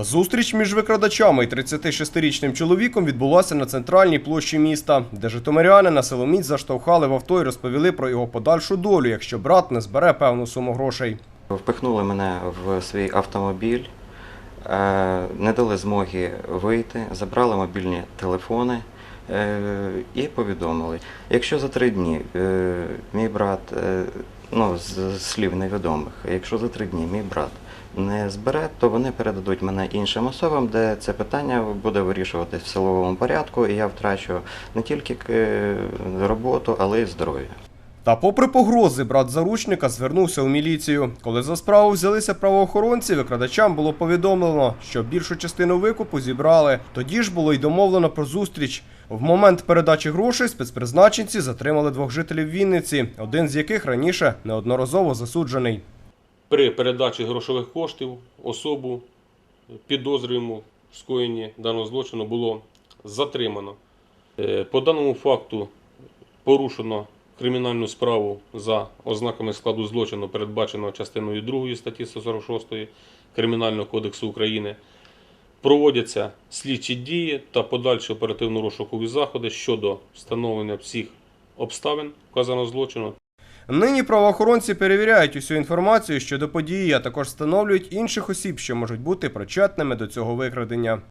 Зустріч між викрадачами і 36-річним чоловіком відбулася на центральній площі міста, де житомиряни на силоміць заштовхали в авто і розповіли про його подальшу долю, якщо брат не збере певну суму грошей. Впихнули мене в свій автомобіль, е, не дали змоги вийти, забрали мобільні телефони е, і повідомили, якщо за три дні е, мій брат, ну з слів невідомих, якщо за три дні мій брат не збере, то вони передадуть мене іншим особам, де це питання буде вирішуватись в силовому порядку, і я втрачу не тільки е, роботу, але й здоров'я. Та попри погрози, брат заручника звернувся у міліцію. Коли за справу взялися правоохоронці, викрадачам було повідомлено, що більшу частину викупу зібрали. Тоді ж було й домовлено про зустріч. В момент передачі грошей спецпризначенці затримали двох жителів Вінниці, один з яких раніше неодноразово засуджений. При передачі грошових коштів особу підозрюємо в скоєнні даного злочину було затримано. Е, По даному факту порушено кримінальну справу за ознаками складу злочину, передбаченого частиною 2 статті 146 Кримінального кодексу України. Проводяться слідчі дії та подальші оперативно-розшукові заходи щодо встановлення всіх обставин вказаного злочину Нині правоохоронці перевіряють усю інформацію щодо події, а також встановлюють інших осіб, що можуть бути причетними до цього викрадення.